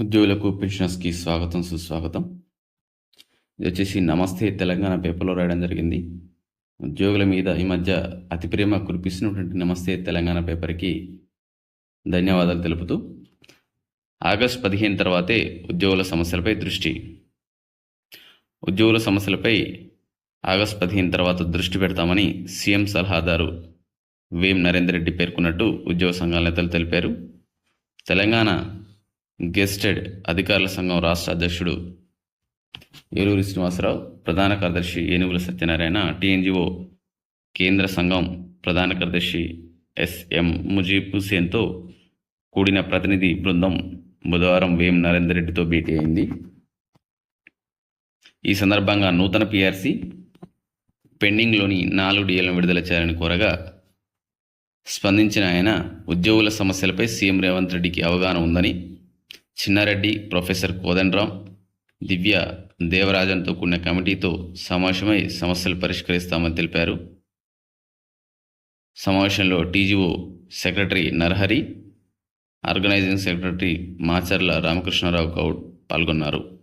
ఉద్యోగులకు పెన్షనర్స్కి స్వాగతం సుస్వాగతం. ఇది వచ్చేసి నమస్తే తెలంగాణ పేపర్లో రాయడం జరిగింది. ఉద్యోగుల మీద ఈ మధ్య అతి ప్రేమ కురిపిస్తున్నటువంటి నమస్తే తెలంగాణ పేపర్కి ధన్యవాదాలు తెలుపుతూ ఆగస్ట్ పదిహేను తర్వాతే ఉద్యోగుల సమస్యలపై దృష్టి. ఉద్యోగుల సమస్యలపై ఆగస్ట్ పదిహేను తర్వాత దృష్టి పెడతామని సీఎం సలహాదారు వేం నరేందర్ రెడ్డి పేర్కొన్నట్టు ఉద్యోగ సంఘాల నేతలు తెలిపారు. తెలంగాణ గెస్టెడ్ అధికారుల సంఘం రాష్ట్ర అధ్యక్షుడు ఏలూరి శ్రీనివాసరావు ప్రధాన కార్యదర్శి ఏనుగుల సత్యనారాయణ టీఎన్జిఓ కేంద్ర సంఘం ప్రధాన కార్యదర్శి ఎస్ఎం ముజీబ్ హుసేన్తో కూడిన ప్రతినిధి బృందం బుధవారం వేం నరేందర్ రెడ్డితో భేటీ అయింది. ఈ సందర్భంగా నూతన పిఆర్సీ పెండింగ్లోని నాలుగు డిఎల్ను విడుదల చేయాలని కోరగా స్పందించిన ఆయన ఉద్యోగుల సమస్యలపై సీఎం రేవంత్ రెడ్డికి అవగాహన ఉందని చిన్నారెడ్డి ప్రొఫెసర్ కోదండరాం దివ్య దేవరాజన్తో కూడిన కమిటీతో సమావేశమై సమస్యలు పరిష్కరిస్తామని తెలిపారు. సమావేశంలో TGO secretary Narahari organising secretary Macherla Ramakrishna Rao Goud పాల్గొన్నారు.